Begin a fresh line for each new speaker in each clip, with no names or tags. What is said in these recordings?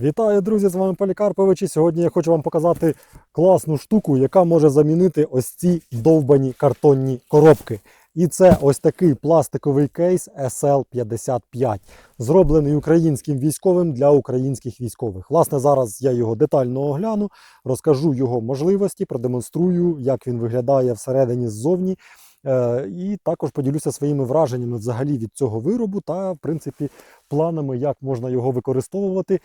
Вітаю, друзі! З вами Полікарпович. І сьогодні я хочу вам показати класну штуку, яка може замінити ось ці довбані картонні коробки. І це ось такий пластиковий кейс SL55, зроблений українським військовим для українських військових. Власне, зараз я його детально огляну, розкажу його можливості, продемонструю, як він виглядає всередині ззовні. Е, І також поділюся своїми враженнями взагалі від цього виробу та, в принципі, планами, як можна його використовувати.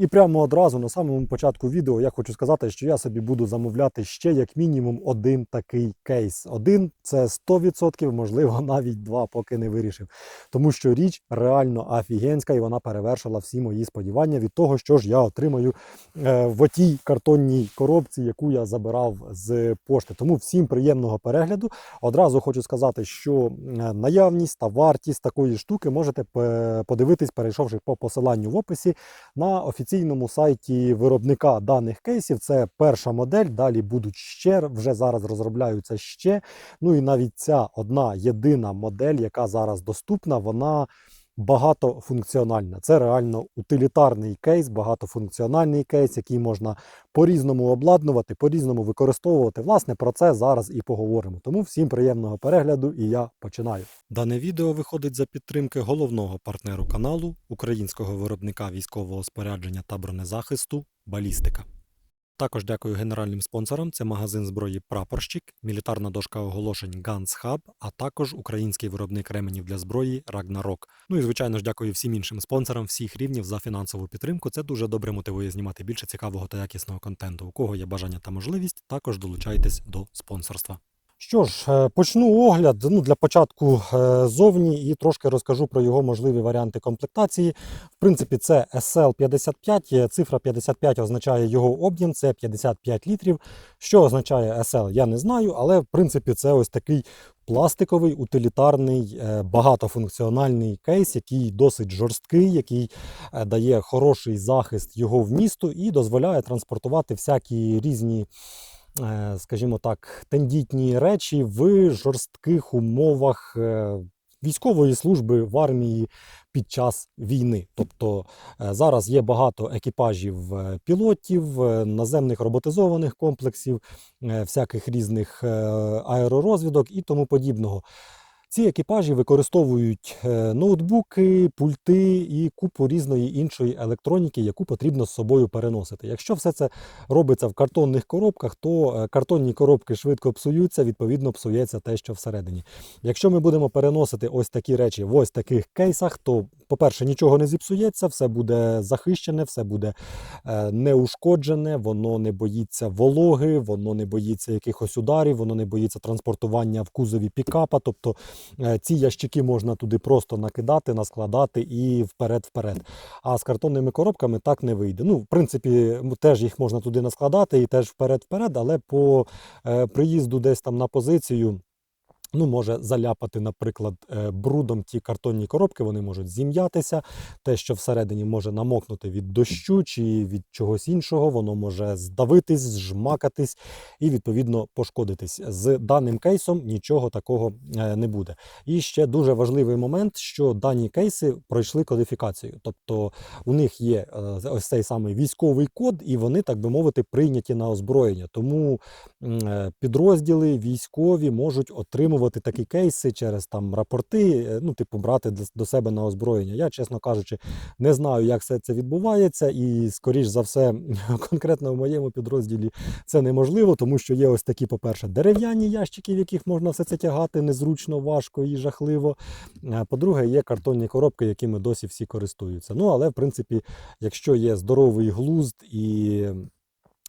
І прямо одразу на самому початку відео я хочу сказати, що я собі буду замовляти ще як мінімум один такий кейс. Один це 100%, можливо, навіть два, поки не вирішив. Тому що річ реально офігенська і вона перевершила всі мої сподівання від того, що ж я отримаю е, в отій картонній коробці, яку я забирав з пошти. Тому всім приємного перегляду. Одразу хочу сказати, що е, наявність та вартість такої штуки можете подивитись, перейшовши по посиланню в описі на офіційному сайті виробника даних кейсів. Це перша модель. Далі будуть ще вже зараз розробляються ще. Ну і навіть ця одна єдина модель, яка зараз доступна, вона. Багатофункціональна. Це реально утилітарний кейс, багатофункціональний кейс, який можна по-різному обладнувати, по-різному використовувати. Власне, про це зараз і поговоримо. Тому всім приємного перегляду і я починаю. Дане відео виходить за підтримки головного партнеру каналу, українського виробника військового спорядження та бронезахисту Балістика. Також дякую генеральним спонсорам. Це магазин зброї Прапорщик, мілітарна дошка оголошень Guns Hub, а також український виробник ременів для зброї Ragnarok. Ну і звичайно ж дякую всім іншим спонсорам всіх рівнів за фінансову підтримку. Це дуже добре мотивує знімати більше цікавого та якісного контенту. У кого є бажання та можливість, також долучайтесь до спонсорства. Що ж, е, почну огляд ну, для початку е, зовні і трошки розкажу про його можливі варіанти комплектації. В принципі, це SL55. е, Цифра 55 означає його об'єм, це 55 літрів. Що означає SL, я не знаю, але в принципі це ось такий пластиковий, утилітарний, е, багатофункціональний кейс, який досить жорсткий, який дає хороший захист його вмісту і дозволяє транспортувати всякі різні. Е, Скажімо так, тендітні речі в жорстких умовах е, військової служби в армії під час війни. Тобто е, зараз є багато екіпажів пілотів, наземних роботизованих комплексів, всяких різних аеророзвідок і тому подібного. Ці екіпажі використовують е, ноутбуки, пульти і купу різної іншої електроніки, яку потрібно з собою переносити. Якщо все це робиться в картонних коробках, то е, картонні коробки швидко псуються, відповідно, псується те, що всередині. Якщо ми будемо переносити ось такі речі в ось таких кейсах, то, по-перше, нічого не зіпсується, все буде захищене, все буде е, неушкоджене, воно не боїться вологи, воно не боїться якихось ударів, воно не боїться транспортування в кузові пікапа. Тобто ці ящики можна туди просто накидати, наскладати і вперед-вперед. А з картонними коробками так не вийде. Ну, в принципі, теж їх можна туди наскладати і теж вперед-вперед, але по е, приїзду десь там на позицію. Ну, може заляпати, наприклад, е, брудом ті картонні коробки, вони можуть зім'ятися. Те, що всередині може намокнути від дощу чи від чогось іншого, воно може здавитись, зжмакатись і відповідно пошкодитись. З даним кейсом нічого такого е, не буде. І ще дуже важливий момент, що дані кейси пройшли кодифікацію. Тобто у них є е, ось цей самий військовий код, і вони, так би мовити, прийняті на озброєння. Тому підрозділи військові можуть отримувати такі кейси через там рапорти, е, ну, типу, брати до- себе на озброєння. Я, чесно кажучи, не знаю, як все це відбувається, і скоріш за все, конкретно в моєму підрозділі це неможливо, тому що є ось такі, по-перше, дерев'яні ящики, в яких можна все це тягати незручно, важко і жахливо. По-друге, є картонні коробки, якими досі всі користуються. Ну, але в принципі, якщо є здоровий глузд і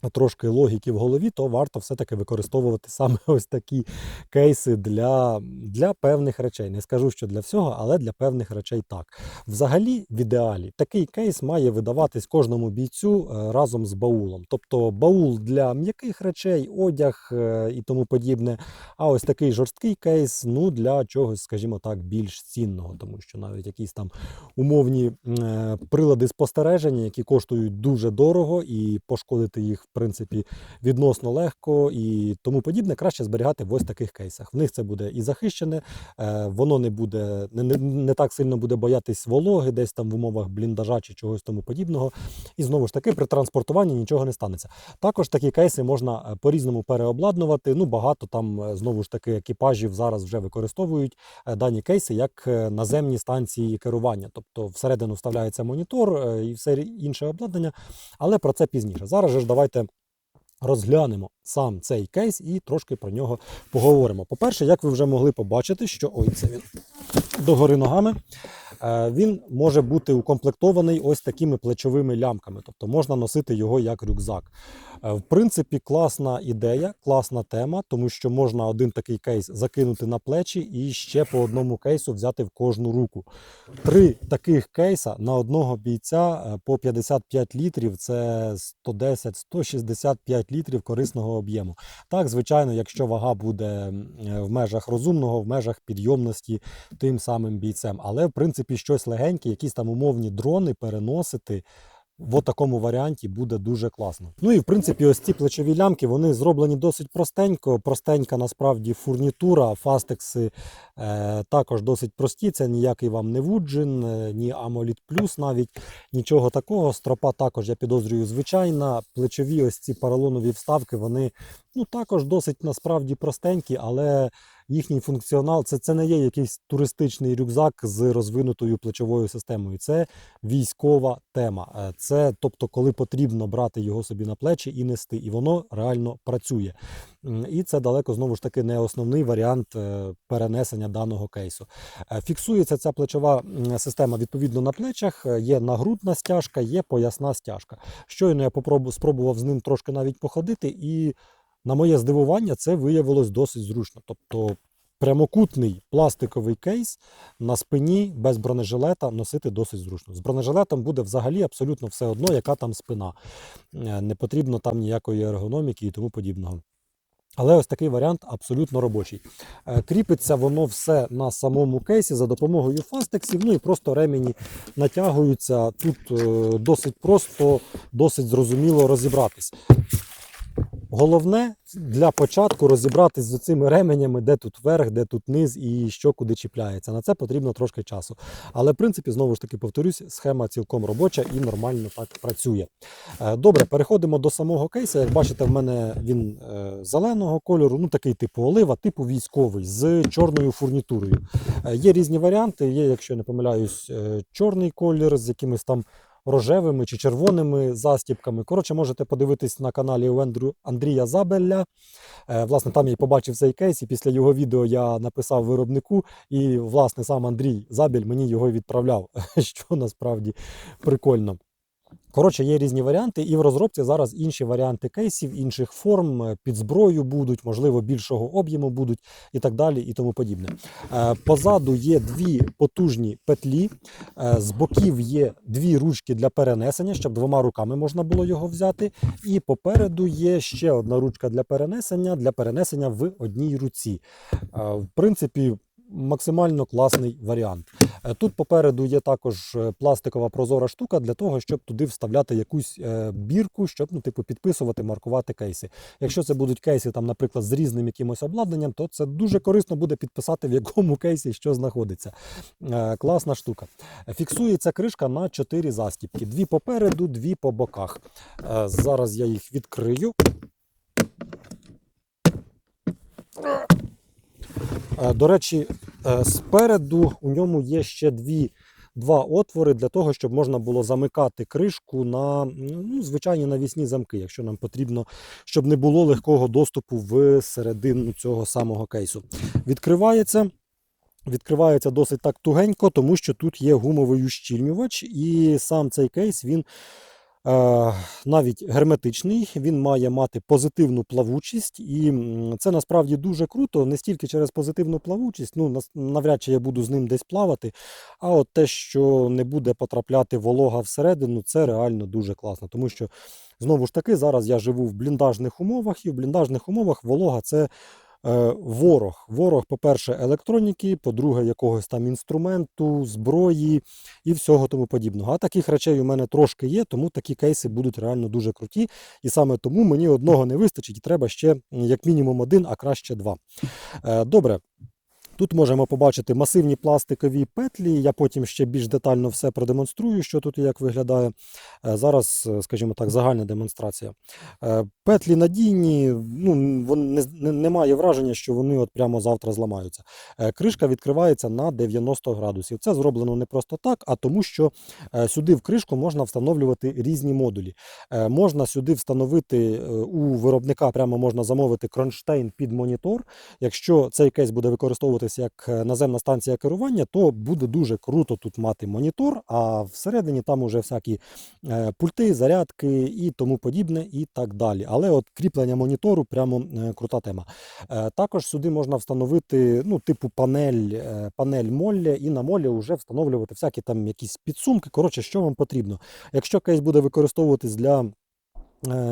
трошки логіки в голові, то варто все-таки використовувати саме ось такі кейси для, для певних речей. Не скажу, що для всього, але для певних речей так. Взагалі, в ідеалі, такий кейс має видаватись кожному бійцю е, разом з баулом. Тобто баул для м'яких речей, одяг е, і тому подібне. А ось такий жорсткий кейс ну, для чогось, скажімо так, більш цінного, тому що навіть якісь там умовні е, прилади спостереження, які коштують дуже дорого, і пошкодити їх принципі, відносно легко і тому подібне, краще зберігати в ось таких кейсах. В них це буде і захищене, е, воно не буде не, не, не так сильно буде боятись вологи, десь там в умовах бліндажа чи чогось тому подібного. І знову ж таки, при транспортуванні нічого не станеться. Також такі кейси можна е, по-різному переобладнувати. Ну, багато там е, знову ж таки екіпажів зараз вже використовують дані кейси як наземні станції керування. Тобто всередину вставляється монітор і все інше обладнання, але про це пізніше. Зараз же ж давайте. Розглянемо сам цей кейс і трошки про нього поговоримо. По-перше, як ви вже могли побачити, що ой, це він догори ногами. Е, Він може бути укомплектований ось такими плечовими лямками, тобто можна носити його як рюкзак. Е, В принципі, класна ідея, класна тема, тому що можна один такий кейс закинути на плечі і ще по одному кейсу взяти в кожну руку. Три таких кейса на одного бійця е, по 55 літрів це 110-165 літрів корисного об'єму. Так, звичайно, якщо вага буде е, в межах розумного, в межах підйомності тим самим бійцем. Але в принципі щось легеньке, якісь там умовні дрони переносити. В такому варіанті буде дуже класно. Ну і в принципі, ось ці плечові лямки вони зроблені досить простенько. Простенька насправді фурнітура, фастекси е, також досить прості. Це ніякий вам не Вуджин, е, ні AMOLED Plus навіть нічого такого. Стропа також, я підозрюю, звичайна. Плечові ось ці поролонові вставки, вони ну, також досить насправді простенькі, але їхній функціонал це, це не є якийсь туристичний рюкзак з розвинутою плечовою системою. Це військова тема. Е, Це тобто, коли потрібно брати його собі на плечі і нести, і воно реально працює. І це далеко знову ж таки не основний варіант е, перенесення даного кейсу. Е, Фіксується ця плечова система відповідно на плечах. Є нагрудна стяжка, є поясна стяжка. Щойно я попробу- спробував з ним трошки навіть походити, і на моє здивування, це виявилось досить зручно. Тобто прямокутний пластиковий кейс на спині без бронежилета носити досить зручно. З бронежилетом буде взагалі абсолютно все одно, яка там спина. Е, Не потрібно там ніякої ергономіки і тому подібного. Але ось такий варіант абсолютно робочий. Е, Кріпиться воно все на самому кейсі за допомогою фастексів, ну і просто ремені натягуються. Тут е, досить просто, досить зрозуміло розібратись. Головне для початку розібратись з цими ременями, де тут верх, де тут низ і що куди чіпляється. На це потрібно трошки часу. Але в принципі, знову ж таки повторюсь, схема цілком робоча і нормально так працює. Е, Добре, переходимо до самого кейсу. Як бачите, в мене він е, зеленого кольору, ну такий типу олива, типу військовий з чорною фурнітурою. Е, Є різні варіанти. Є, якщо я не помиляюсь, чорний колір з якимись там рожевими чи червоними застіпками. Коротше, можете подивитись на каналі у Андрія Забелля. Е, Власне, там я і побачив цей кейс, і після його відео я написав виробнику, і власне сам Андрій Забель мені його відправляв, що насправді прикольно. Коротше, є різні варіанти, і в розробці зараз інші варіанти кейсів, інших форм, е, під зброю будуть, можливо, більшого об'єму будуть і так далі, і тому подібне. Е, Позаду є дві потужні петлі, е, з боків є дві ручки для перенесення, щоб двома руками можна було його взяти. І попереду є ще одна ручка для перенесення, для перенесення в одній руці. В принципі, максимально класний варіант. Е, Тут попереду є також е, пластикова прозора штука для того, щоб туди вставляти якусь е, бірку, щоб ну, типу, підписувати, маркувати кейси. Якщо це будуть кейси, там, наприклад, з різним якимось обладнанням, то це дуже корисно буде підписати, в якому кейсі що знаходиться. Класна штука. Фіксується кришка на 4 застіпки: дві попереду, дві по боках. Зараз я їх відкрию. Е, До речі, е, спереду у ньому є ще дві, два отвори для того, щоб можна було замикати кришку на ну, звичайні навісні замки, якщо нам потрібно, щоб не було легкого доступу в середину цього самого кейсу. Відкривається. Відкривається досить так тугенько, тому що тут є гумовий ущільнювач, і сам цей кейс він навіть герметичний, він має мати позитивну плавучість, і це насправді дуже круто, не стільки через позитивну плавучість, ну навряд чи я буду з ним десь плавати. А от те, що не буде потрапляти волога всередину, це реально дуже класно. Тому що знову ж таки зараз я живу в бліндажних умовах, і в бліндажних умовах волога це Е, ворог. Ворог, по-перше, електроніки, по-друге, якогось там інструменту, зброї і всього тому подібного. А таких речей у мене трошки є, тому такі кейси будуть реально дуже круті. І саме тому мені одного не вистачить, і треба ще як мінімум один, а краще два. Е, Добре. Тут можемо побачити масивні пластикові петлі. Я потім ще більш детально все продемонструю, що тут і як виглядає. Е, Зараз, е, скажімо так, загальна демонстрація. Е, Петлі надійні, ну, немає враження, що вони от прямо завтра зламаються. Кришка відкривається на 90 градусів. Це зроблено не просто так, а тому, що сюди в кришку можна встановлювати різні модулі. Можна сюди встановити у виробника, прямо можна замовити кронштейн під монітор. Якщо цей кейс буде використовуватися як е, наземна станція керування, то буде дуже круто тут мати монітор, а всередині там уже всякі е, пульти, зарядки і тому подібне, і так далі. Але от кріплення монітору прямо е, крута тема. Також сюди можна встановити ну, типу панель, панель молля, і на молі вже встановлювати всякі там якісь підсумки. Коротше, що вам потрібно. Якщо кейс буде використовуватись для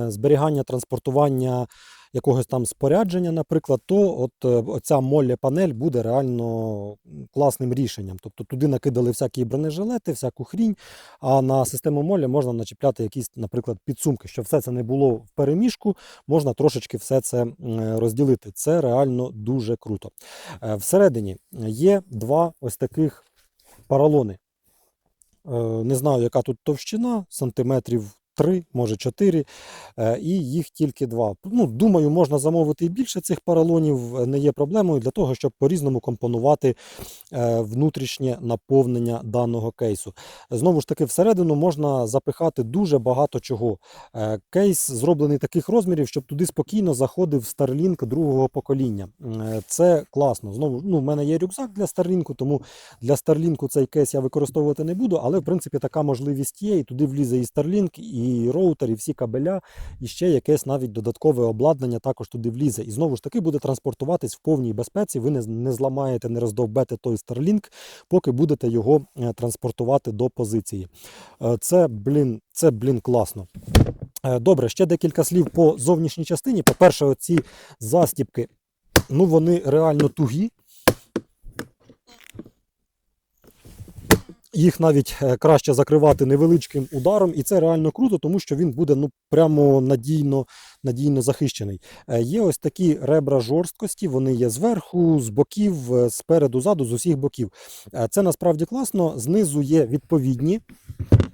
зберігання, транспортування якогось там спорядження, наприклад, то от е, оця молля панель буде реально класним рішенням. Тобто туди накидали всякі бронежилети, всяку хрінь, а на систему молля можна начепляти якісь, наприклад, підсумки, щоб все це не було в переміжку, можна трошечки все це розділити. Це реально дуже круто. Е, Всередині є два ось таких паралони. Е, Не знаю, яка тут товщина, сантиметрів 3, може 4, е, і їх тільки два. Ну, думаю, можна замовити і більше цих паралонів, е, не є проблемою для того, щоб по-різному компонувати е, внутрішнє наповнення даного кейсу. Знову ж таки, всередину можна запихати дуже багато чого. Кейс зроблений таких розмірів, щоб туди спокійно заходив Starlink другого покоління. Це класно. Знову ну, в мене є рюкзак для Starlink, тому для Starlink цей кейс я використовувати не буду, але в принципі така можливість є. І туди влізе і Starlink, і роутер, і всі кабеля, і ще якесь навіть додаткове обладнання також туди влізе. І знову ж таки буде транспортуватись в повній безпеці. Ви не, не зламаєте, не роздовбете той Starlink, поки будете його е, транспортувати до позиції. Е, Це, блін, це, блін, класно. Е, Добре, ще декілька слів по зовнішній частині. По-перше, оці застіпки, ну вони реально тугі. Їх навіть е, краще закривати невеличким ударом, і це реально круто, тому що він буде ну прямо надійно, надійно захищений. Е, Є ось такі ребра жорсткості, вони є зверху, з боків, е, спереду, ззаду, з усіх боків. Це насправді класно. Знизу є відповідні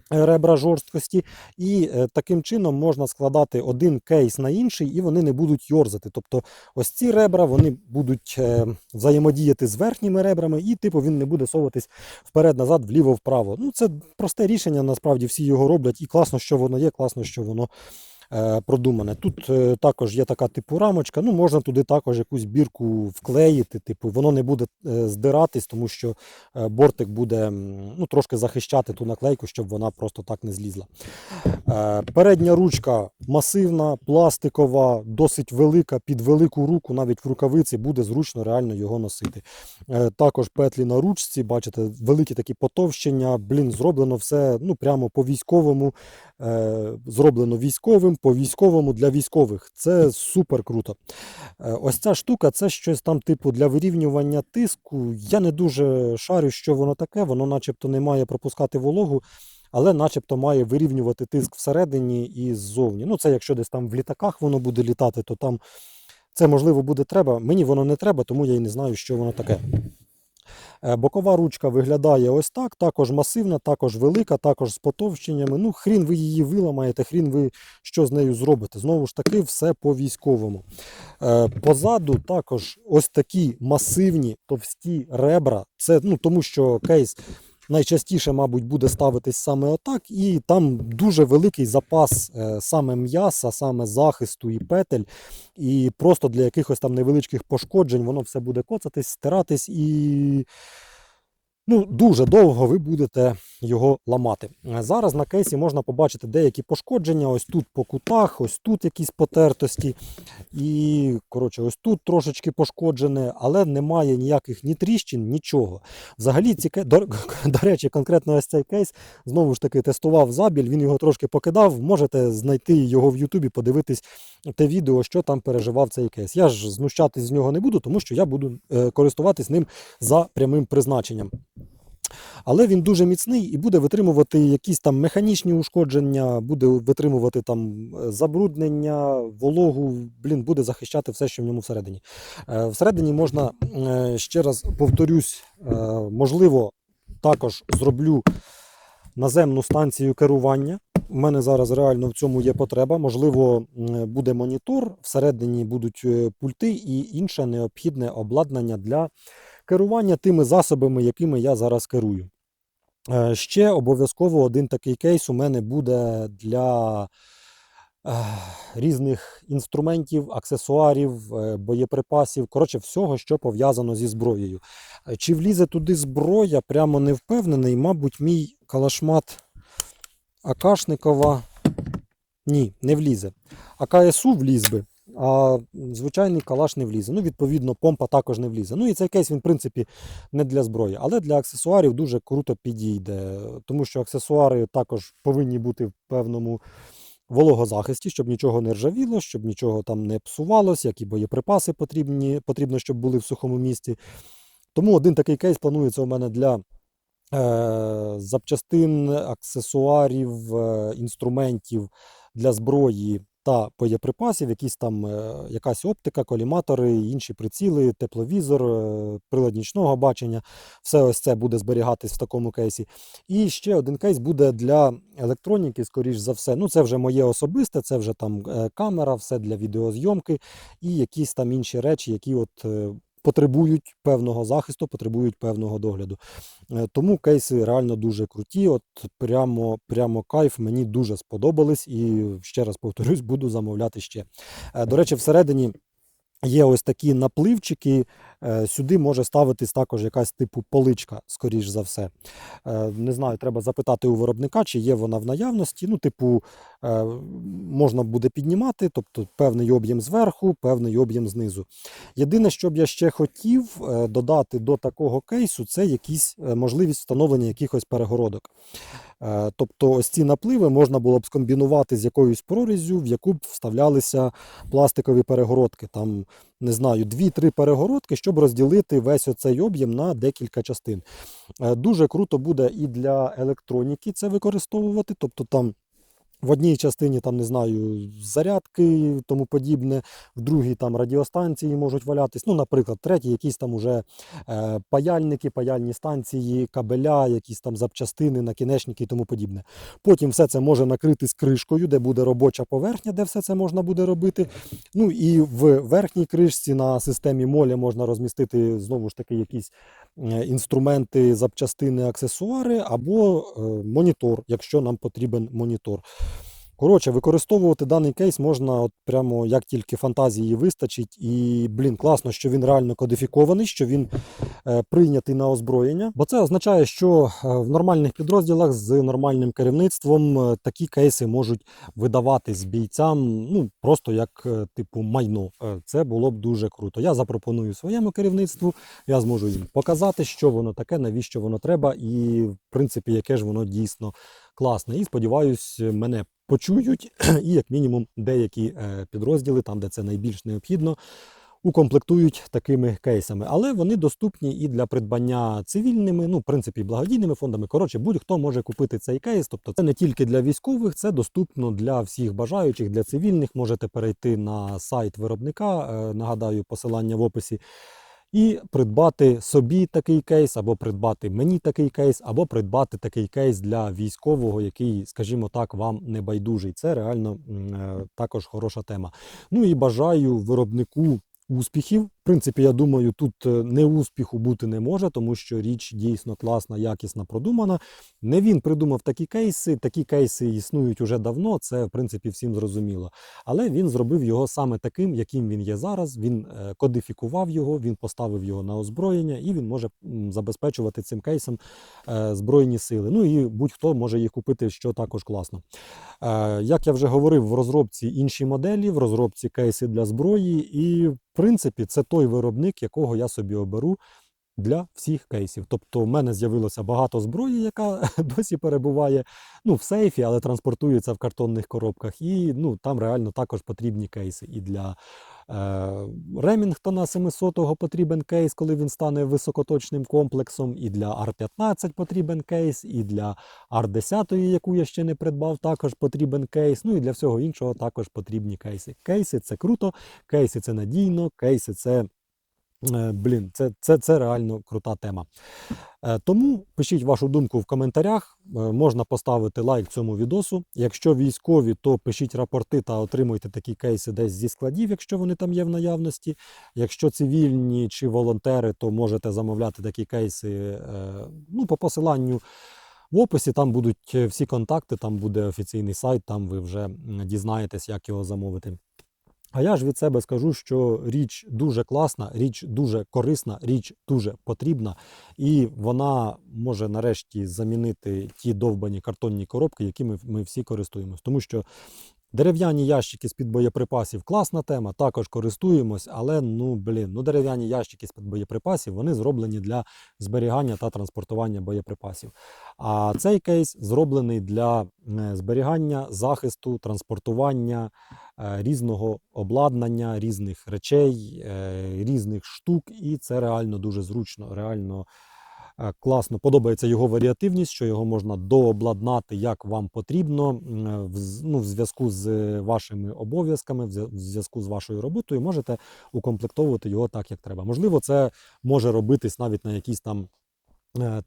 ребра жорсткості, і е, таким чином можна складати один кейс на інший, і вони не будуть йорзати. Тобто, ось ці ребра вони будуть е, взаємодіяти з верхніми ребрами, і типу він не буде соватись вперед-назад, вліво-вправо. Ну, це просте рішення, насправді всі його роблять, і класно, що воно є, класно, що воно. Е, Продумане. Тут е, також є така типу рамочка. Ну, можна туди також якусь бірку вклеїти. Типу, воно не буде е, здиратись, тому що бортик буде ну, трошки захищати ту наклейку, щоб вона просто так не злізла. Передня ручка масивна, пластикова, досить велика, під велику руку, навіть в рукавиці буде зручно реально його носити. Також петлі на ручці, бачите, великі такі потовщення. Блін, зроблено все ну, прямо по військовому, зроблено військовим, по військовому для військових. Це супер круто. Е, Ось ця штука це щось там, типу, для вирівнювання тиску. Я не дуже шарю, що воно таке, воно начебто не має пропускати вологу. Але начебто має вирівнювати тиск всередині і ззовні. Ну, це якщо десь там в літаках воно буде літати, то там це можливо буде треба. Мені воно не треба, тому я і не знаю, що воно таке. Е, Бокова ручка виглядає ось так, також масивна, також велика, також з потовщеннями. Ну, хрін ви її виламаєте, хрін ви що з нею зробите. Знову ж таки, все по військовому. Е, Позаду також ось такі масивні товсті ребра. Це ну, тому що кейс найчастіше, мабуть, буде ставитись саме отак, і там дуже великий запас е, саме м'яса, саме захисту і петель. І просто для якихось там невеличких пошкоджень воно все буде коцатись, стиратись і. Ну, дуже довго ви будете його ламати. Зараз на кейсі можна побачити деякі пошкодження. Ось тут по кутах, ось тут якісь потертості. І, коротше, ось тут трошечки пошкоджене, але немає ніяких ні тріщин, нічого. Взагалі, ці до, до речі, конкретно ось цей кейс знову ж таки тестував забіль, він його трошки покидав. Можете знайти його в Ютубі, подивитись те відео, що там переживав цей кейс. Я ж знущатись з нього не буду, тому що я буду е, користуватись ним за прямим призначенням. Але він дуже міцний і буде витримувати якісь там механічні ушкодження, буде витримувати там е, забруднення, вологу, блін, буде захищати все, що в ньому всередині. Е, Всередині можна, е, ще раз повторюсь, можливо, також зроблю наземну станцію керування. У мене зараз реально в цьому є потреба. Можливо, буде монітор, всередині будуть пульти і інше необхідне обладнання для керування тими засобами, якими я зараз керую. Е, Ще обов'язково один такий кейс у мене буде для е, різних інструментів, аксесуарів, е, боєприпасів, коротше, всього, що пов'язано зі зброєю. Чи влізе туди зброя, прямо не впевнений. Мабуть, мій калашмат Акашникова. Ні, не влізе. АКСУ вліз би, а звичайний калаш не влізе. Ну, відповідно, помпа також не влізе. Ну і цей кейс він, в принципі, не для зброї, але для аксесуарів дуже круто підійде, тому що аксесуари також повинні бути в певному вологозахисті, щоб нічого не ржавіло, щоб нічого там не псувалось, як і боєприпаси потрібні, потрібно, щоб були в сухому місці. Тому один такий кейс планується у мене для е, запчастин, аксесуарів, е, інструментів для зброї та боєприпасів, якісь там е, якась оптика, коліматори, інші приціли, тепловізор, е, прилад нічного бачення. Все ось це буде зберігатись в такому кейсі. І ще один кейс буде для електроніки, скоріш за все. Ну, це вже моє особисте, це вже там е, камера, все для відеозйомки і якісь там інші речі, які от. Потребують певного захисту, потребують певного догляду. Е, Тому кейси реально дуже круті. От прямо, прямо кайф, мені дуже сподобались і ще раз повторюсь, буду замовляти ще. Е, До речі, всередині є ось такі напливчики. Е, Сюди може ставитись також якась типу поличка, скоріш за все. Е, Не знаю, треба запитати у виробника, чи є вона в наявності. Ну, типу, е, можна буде піднімати, тобто певний об'єм зверху, певний об'єм знизу. Єдине, що б я ще хотів додати до такого кейсу, це якісь можливість встановлення якихось перегородок. Тобто ось ці напливи можна було б скомбінувати з якоюсь прорізю, в яку б вставлялися пластикові перегородки. Там, не знаю, 2-3 перегородки, щоб розділити весь оцей об'єм на декілька частин. Е, Дуже круто буде і для електроніки це використовувати. Тобто там в одній частині, там, не знаю, зарядки тому подібне, в другій там радіостанції можуть валятись. Ну, наприклад, третій, якісь там уже е, паяльники, паяльні станції, кабеля, якісь там запчастини, накінечники і тому подібне. Потім все це може накрити з кришкою, де буде робоча поверхня, де все це можна буде робити. Ну і в верхній кришці на системі моля можна розмістити знову ж таки якісь е, інструменти, запчастини, аксесуари або е, монітор, якщо нам потрібен монітор. Коротше, використовувати даний кейс можна от прямо як тільки фантазії вистачить. І, блін, класно, що він реально кодифікований, що він е, прийнятий на озброєння. Бо це означає, що е, в нормальних підрозділах з нормальним керівництвом е, такі кейси можуть видаватись бійцям ну, просто як типу майно. Це було б дуже круто. Я запропоную своєму керівництву, я зможу їм показати, що воно таке, навіщо воно треба, і в принципі, яке ж воно дійсно класне. І сподіваюсь, мене почують, і як мінімум деякі е, підрозділи, там де це найбільш необхідно. Укомплектують такими кейсами, але вони доступні і для придбання цивільними, ну, в принципі, благодійними фондами. Коротше, будь-хто може купити цей кейс. Тобто, це не тільки для військових, це доступно для всіх бажаючих, для цивільних. Можете перейти на сайт виробника. е, Нагадаю, посилання в описі і придбати собі такий кейс, або придбати мені такий кейс, або придбати такий кейс для військового, який, скажімо так, вам не байдужий. Це реально е, також хороша тема. Ну і бажаю виробнику успіхів. Принципі, я думаю, тут е, не успіху бути не може, тому що річ дійсно класна, якісна, продумана. Не він придумав такі кейси. Такі кейси існують уже давно. Це в принципі всім зрозуміло. Але він зробив його саме таким, яким він є зараз. Він е, кодифікував його, він поставив його на озброєння, і він може забезпечувати цим кейсом е, збройні сили. Ну і будь-хто може їх купити, що також класно. Як я вже говорив, в розробці інші моделі, в розробці кейси для зброї, і в принципі це той виробник, якого я собі оберу. Для всіх кейсів. Тобто, в мене з'явилося багато зброї, яка досі перебуває ну, в сейфі, але транспортується в картонних коробках. І ну, там реально також потрібні кейси. І для Ремінгтона 700 потрібен кейс, коли він стане високоточним комплексом. І для R15 потрібен кейс, і для R10, яку я ще не придбав, також потрібен кейс. Ну і для всього іншого також потрібні кейси. Кейси це круто, кейси це надійно, кейси це. Е, Блін, це, це, це реально крута тема. Е, Тому пишіть вашу думку в коментарях. Е, Можна поставити лайк цьому відосу. Якщо військові, то пишіть рапорти та отримуйте такі кейси десь зі складів, якщо вони там є в наявності. Якщо цивільні чи волонтери, то можете замовляти такі кейси ну, по посиланню. В описі там будуть всі контакти, там буде офіційний сайт, там ви вже дізнаєтесь, як його замовити. А я ж від себе скажу, що річ дуже класна, річ дуже корисна, річ дуже потрібна, і вона може нарешті замінити ті довбані картонні коробки, якими ми всі користуємось. Тому що дерев'яні ящики з-під боєприпасів класна тема, також користуємось, але ну блін, ну дерев'яні ящики з-під боєприпасів вони зроблені для зберігання та транспортування боєприпасів. А цей кейс зроблений для е, зберігання, захисту, транспортування різного обладнання, різних речей, е, різних штук, і це реально дуже зручно, реально е, класно. Подобається його варіативність, що його можна дообладнати як вам потрібно, ну, в зв'язку з вашими обов'язками, в зв'язку з вашою роботою, можете укомплектовувати його так, як треба. Можливо, це може робитись навіть на якійсь там е,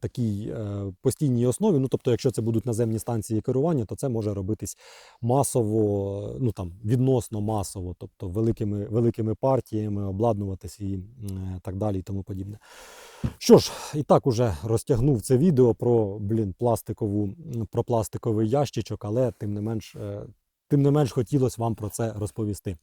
такій е, постійній основі. Ну, тобто, якщо це будуть наземні станції керування, то це може робитись масово, ну там відносно масово, тобто великими, великими партіями, обладнуватись і так далі, і тому подібне. Що ж, і так уже розтягнув це відео про блін, пластикову, про пластиковий ящичок, але тим не менш. Тим не менш хотілося вам про це розповісти.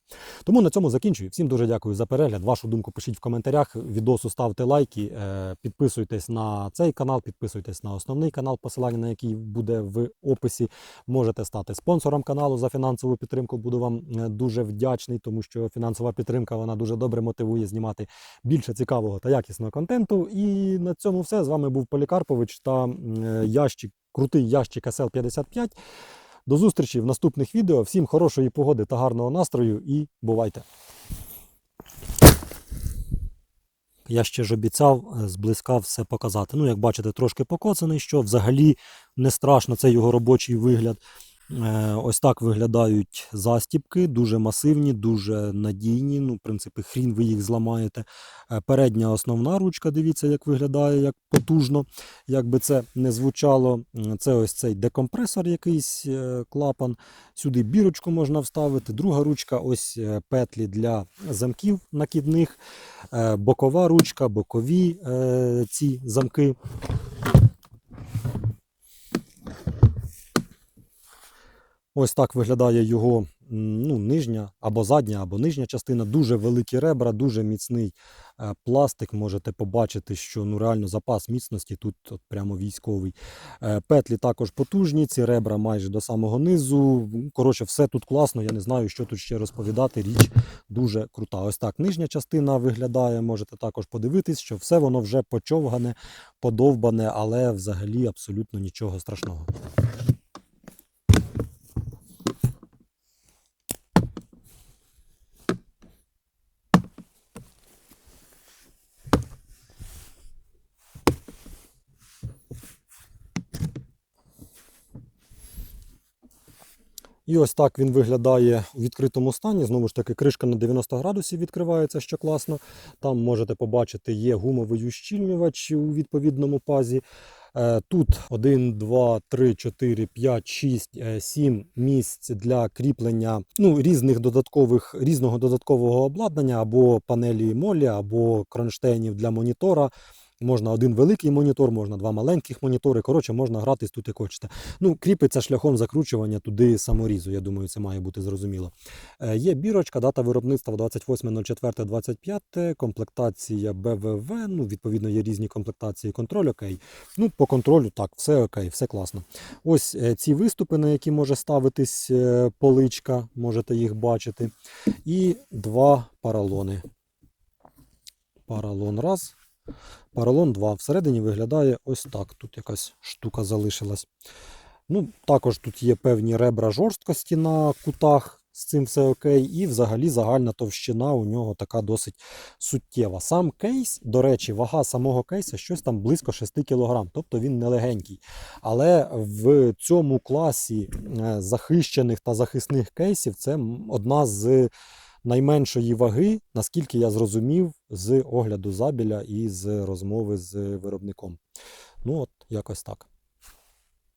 Тому на цьому закінчую. Всім дуже дякую за перегляд. Вашу думку пишіть в коментарях. Відосу ставте лайки, е, підписуйтесь на цей канал, підписуйтесь на основний канал, посилання на який буде в описі. Можете стати спонсором каналу за фінансову підтримку. Буду вам е, дуже вдячний, тому що фінансова підтримка вона дуже добре мотивує знімати більше цікавого та якісного контенту. І на цьому все. З вами був Полікарпович та е, ящик, крутий ящик SL55. До зустрічі в наступних відео. Всім хорошої погоди та гарного настрою і бувайте! Я ще ж обіцяв е, зблизька все показати. Ну, як бачите, трошки покоцаний, що взагалі не страшно, це його робочий вигляд. Е, Ось так виглядають застіпки, дуже масивні, дуже надійні. Ну, в принципі, хрін ви їх зламаєте. Е, Передня основна ручка, дивіться, як виглядає, як потужно. Як би це не звучало, це ось цей декомпресор, якийсь е, клапан. Сюди бірочку можна вставити. Друга ручка, ось петлі для замків накидних, Е, бокова ручка, бокові ці замки. Ось так виглядає його ну, нижня або задня, або нижня частина. Дуже великі ребра, дуже міцний е, пластик. Можете побачити, що ну, реально запас міцності тут от прямо військовий. Е, Петлі також потужні, ці ребра майже до самого низу. Коротше, все тут класно. Я не знаю, що тут ще розповідати. Річ дуже крута. Ось так нижня частина виглядає. Можете також подивитись, що все воно вже почовгане, подовбане, але взагалі абсолютно нічого страшного. І ось так він виглядає у відкритому стані. Знову ж таки, кришка на 90 градусів відкривається, що класно. Там можете побачити, є гумовий ущільнювач у відповідному пазі. Е, Тут 1, 2, 3, 4, 5, 6, 7 місць для кріплення ну, різних додаткових, різного додаткового обладнання або панелі молі, або кронштейнів для монітора. Можна один великий монітор, можна два маленьких монітори. Коротше, можна гратись тут як хочете. Ну, кріпиться шляхом закручування туди саморізу. Я думаю, це має бути зрозуміло. Е, Є бірочка, дата виробництва 28.04.25, комплектація БВВ. Ну, відповідно, є різні комплектації. Контроль окей. Ну, по контролю так, все окей, все класно. Ось е, ці виступи, на які може ставитись е, поличка, можете їх бачити. І два паралони. Паралон раз. Паралон 2. Всередині виглядає ось так. Тут якась штука залишилась. Ну, також тут є певні ребра жорсткості на кутах, з цим все окей. І взагалі загальна товщина у нього така досить суттєва. Сам кейс, до речі, вага самого кейса щось там близько 6 кг, тобто він не легенький. Але в цьому класі е, захищених та захисних кейсів це одна з найменшої ваги, наскільки я зрозумів, з огляду забіля і з розмови з виробником. Ну, от якось так.